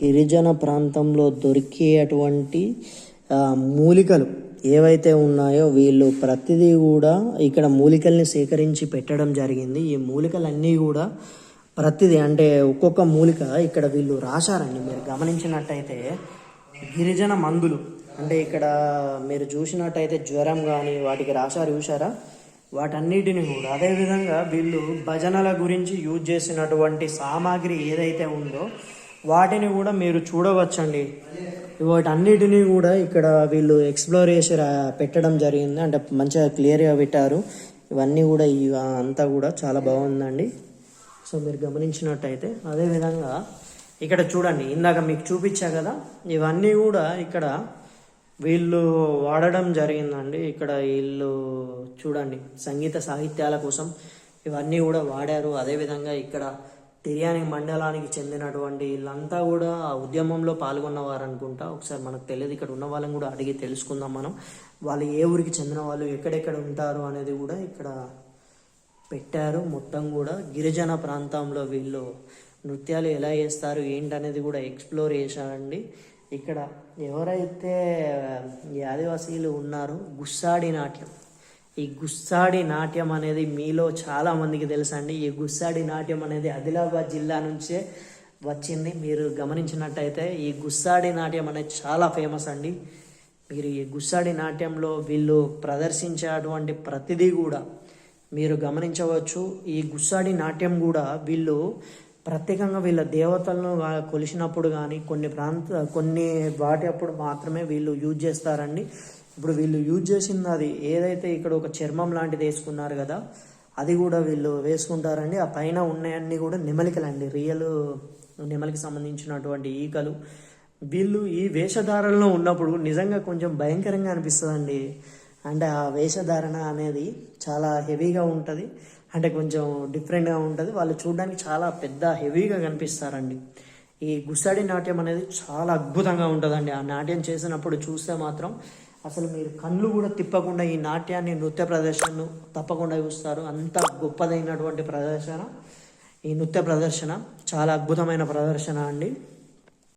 గిరిజన ప్రాంతంలో దొరికేటువంటి మూలికలు ఏవైతే ఉన్నాయో వీళ్ళు ప్రతిదీ కూడా ఇక్కడ మూలికల్ని సేకరించి పెట్టడం జరిగింది. ఈ మూలికలన్నీ కూడా ప్రతిదీ అంటే ఒక్కొక్క మూలిక ఇక్కడ వీళ్ళు రాశారండి. మీరు గమనించినట్టయితే గిరిజన మందులు అంటే ఇక్కడ మీరు చూసినట్టయితే జ్వరం కానీ వాటికి రాశారు చూసారా వాటన్నిటిని కూడా అదేవిధంగా వీళ్ళు భజనల గురించి యూజ్ చేసినటువంటి సామాగ్రి ఏదైతే ఉందో వాటిని కూడా మీరు చూడవచ్చండి. వాటన్నిటిని కూడా ఇక్కడ వీళ్ళు ఎక్స్ప్లోర్ చేసి పెట్టడం జరిగింది. అంటే మంచిగా క్లియర్గా పెట్టారు. ఇవన్నీ కూడా ఇవ అంతా కూడా చాలా బాగుందండి. సో మీరు గమనించినట్టయితే అదేవిధంగా ఇక్కడ చూడండి ఇందాక మీకు చూపించా కదా ఇవన్నీ కూడా ఇక్కడ వీళ్ళు వాడడం జరిగిందండి. ఇక్కడ వీళ్ళు చూడండి సంగీత సాహిత్యాల కోసం ఇవన్నీ కూడా వాడారు. అదేవిధంగా ఇక్కడ తిర్యాని మండలానికి చెందినటువంటి వీళ్ళంతా కూడా ఆ ఉద్యమంలో పాల్గొన్నవారు అనుకుంటా ఒకసారి మనకు తెలియదు ఇక్కడ ఉన్న వాళ్ళని కూడా అడిగి తెలుసుకుందాం మనం. వాళ్ళు ఏ ఊరికి చెందిన వాళ్ళు ఎక్కడెక్కడ ఉంటారు అనేది కూడా ఇక్కడ పెట్టారు. మొత్తం కూడా గిరిజన ప్రాంతంలో వీళ్ళు నృత్యాలు ఎలా చేస్తారు ఏంటనేది కూడా ఎక్స్ప్లోర్ చేశారండి. ఇక్కడ ఎవరైతే ఈ ఆదివాసీలు ఉన్నారో గుస్సాడి నాట్యం. ఈ గుస్సాడి నాట్యం అనేది మీలో చాలా మందికి తెలుసండి ఈ గుస్సాడి నాట్యం అనేది ఆదిలాబాద్ జిల్లా నుంచే వచ్చింది. మీరు గమనించినట్టయితే ఈ గుస్సాడి నాట్యం అనేది చాలా ఫేమస్ అండి. మీరు ఈ గుస్సాడి నాట్యంలో వీళ్ళు ప్రదర్శించేటువంటి ప్రతిదీ కూడా మీరు గమనించవచ్చు. ఈ గుస్సాడి నాట్యం కూడా వీళ్ళు ప్రత్యేకంగా వీళ్ళ దేవతలను కొలిచినప్పుడు కొలిసినప్పుడు కానీ కొన్ని ప్రాంత కొన్ని వాటి అప్పుడు మాత్రమే వీళ్ళు యూజ్ చేస్తారండి. ఇప్పుడు వీళ్ళు యూజ్ చేసింది అది ఏదైతే ఇక్కడ ఒక చర్మం లాంటిది వేసుకున్నారు కదా అది కూడా వీళ్ళు వేసుకుంటారండి. ఆ పైన ఉన్నాయన్నీ కూడా నెమలికలండి. రియల్ నెమలికి సంబంధించినటువంటి ఈకలు. వీళ్ళు ఈ వేషధారణలో ఉన్నప్పుడు నిజంగా కొంచెం భయంకరంగా అనిపిస్తుందండి. అంటే ఆ వేషధారణ అనేది చాలా హెవీగా ఉంటుంది. అంటే కొంచెం డిఫరెంట్గా ఉంటుంది. వాళ్ళు చూడడానికి చాలా పెద్ద హెవీగా కనిపిస్తారండి. ఈ గుస్సాడి నాట్యం అనేది చాలా అద్భుతంగా ఉంటుందండి. ఆ నాట్యం చేసినప్పుడు చూస్తే మాత్రం అసలు మీరు కళ్ళు కూడా తిప్పకుండా ఈ నాట్యాన్ని నృత్య ప్రదర్శనను తప్పకుండా చూస్తారు. అంత గొప్పదైనటువంటి ప్రదర్శన. ఈ నృత్య ప్రదర్శన చాలా అద్భుతమైన ప్రదర్శన అండి.